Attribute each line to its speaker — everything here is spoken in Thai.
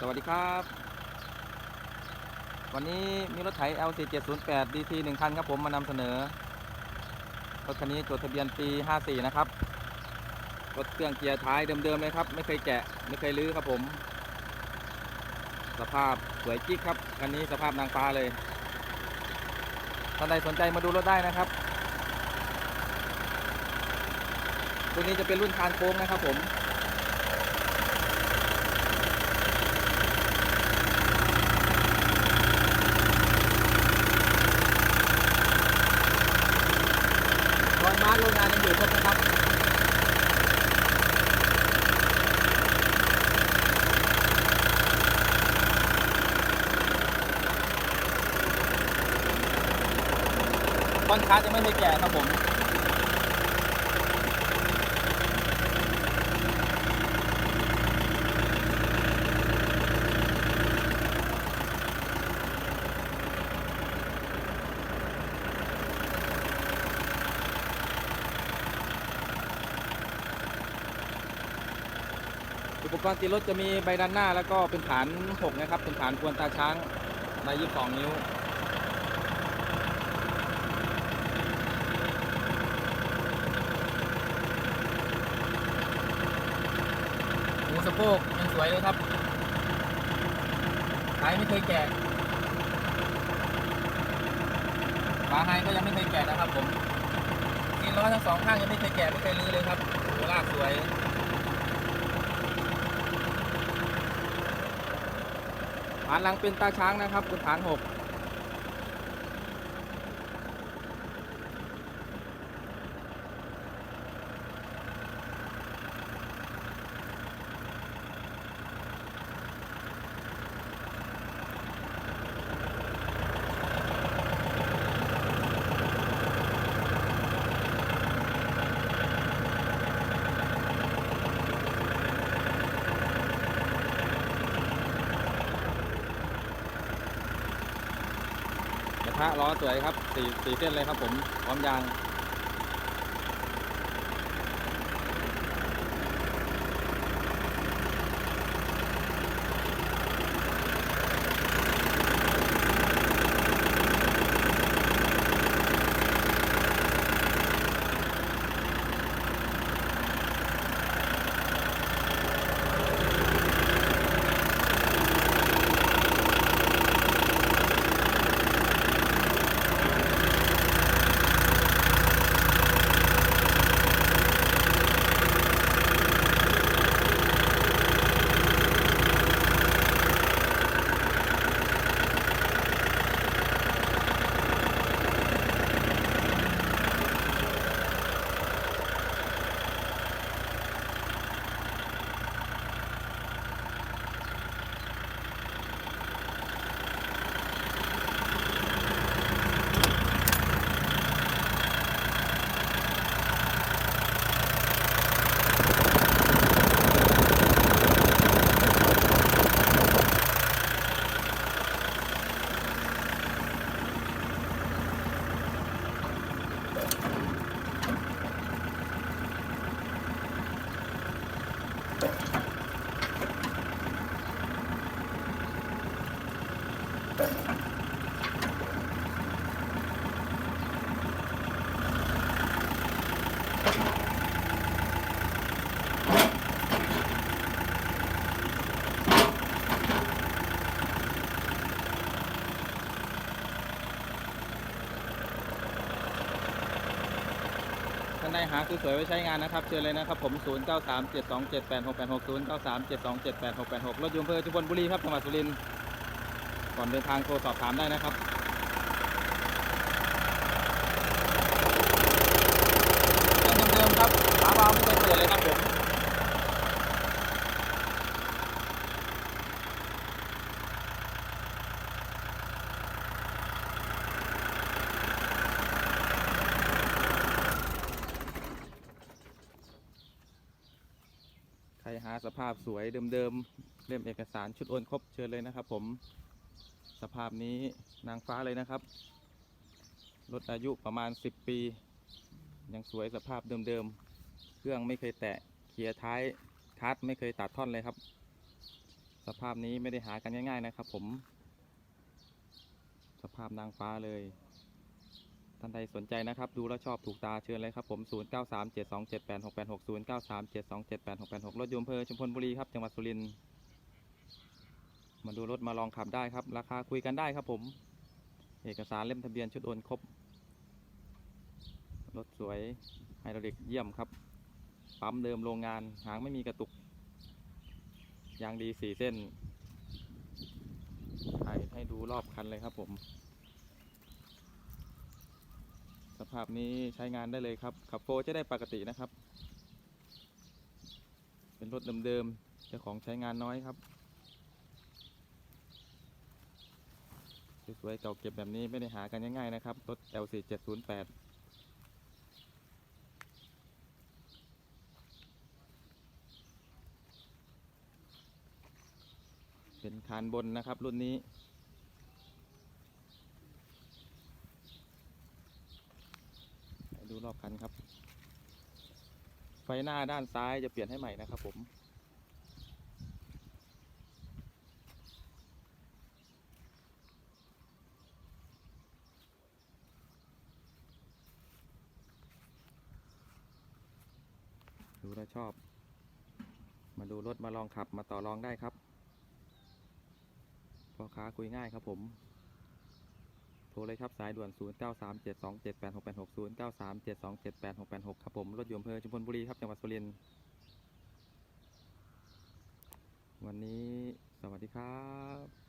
Speaker 1: สวัสดีครับ วันนี้มีรถไถ L4708 DT 1คันครับผมมานำเสนอ รถคันนี้จดทะเบียนปี 54 นะครับ รถเครื่องเกียร์ท้ายเดิมๆเลยครับ ไม่เคยแกะ ไม่เคยลื้อครับผม สภาพสวยจิ๊กครับ คันนี้สภาพนางฟ้าเลย ท่านใดสนใจมาดูรถได้นะครับรุ่นนี้จะเป็นรุ่นคานโค้งนะครับผม รอยมาร์ก โรงงานยังอยู่ครบนะครับต้นค้าจะไม่ได้แก่ครับผม ปกรณ์ตีรถจะมีใบด้านหน้าแล้วก็เป็นฐาน 6 นะครับ เป็นฐานควนตาช้างใน 22 นิ้ว หูสะโพกยังสวยเลยครับท้ายไม่เคยแกะฝาไฮก็ยังไม่เคยแกะนะครับผมตีนล้อทั้งสองข้างยังไม่เคยแกะไม่เคยลื้อเลยครับโหลากสวยานหลังเป็นตาช้างนะครับเป็นฐานหก กระทะล้อสวยครับสี่สี่เส้นเลยครับผมพร้อมยาง ใดหาคือสวยไว้ใช้งานนะครับเชิญเลยนะครับผม 0 9 3 7 2 7 8 6 8 6 0 9 3 7 2 7 8 6 8 6 รถยนต์เพื่อจุบลบุรีครับจังหวัดสุรินทร์ก่อนเดินทางโทรสอบถามได้นะครับเดิมๆครับฝาบาวไม่เคยเปิดเลยครับผม หาสภาพสวยเดิมๆเล่มเอกสารชุดโอนครบเชิญเลยนะครับ ผมสภาพนี้นางฟ้าเลยนะครับรถอายุประมาณ 10 ปี ยังสวยสภาพเดิมๆ เครื่องไม่เคยแตะเกียร์ท้ายคัสไม่เคยตัดท่อนเลยครับ สภาพนี้ไม่ได้หากันง่าย ๆนะครับ ผม สภาพนางฟ้าเลย ท่านใดสนใจนะครับ ดูแล้วชอบถูกตาเชิญเลยครับผม 0937278686 0937278686 รถยนต์อำเภอชุมพลบุรีครับ จังหวัดสุรินทร์ มาดูรถมาลองขับได้ครับ ราคาคุยกันได้ครับผม เอกสารเล่มทะเบียนชุดโอนครบ รถสวยไฮดรอลิกเยี่ยมครับ ปั๊มเดิมโรงงาน หางไม่มีกระตุก ยางดีสี่เส้นถ่ายให้ดูรอบคันเลยครับผม ส ภาพนี้ใช้งานได้เลยครับ ขับโฟจะได้ปกตินะครับ เป็นรถเดิมๆเจ้าของใช้งานน้อยครับสวยๆเก่าเก็บแบบนี้ไม่ได้หากันง่ายๆนะครับรถ LC 708 เป็นคานบนนะครับรุ่นนี้ ให้ดูร อบคันครับ ไฟหน้าด้านซ้ายจะเปลี่ยนให้ใหม่นะครับผมดูแล้วชอบ มาดูรถมาลองขับมาต่อรองได้ครับพ่อค้าคุยง่ายครับผม ทรเลยครับ สายด่วน 0937278686 0937278686 ครับผม รถยนต์เพอชุมพลบุรีครับ จังหวัดสุรินทร์วันนี้สวัสดีครับ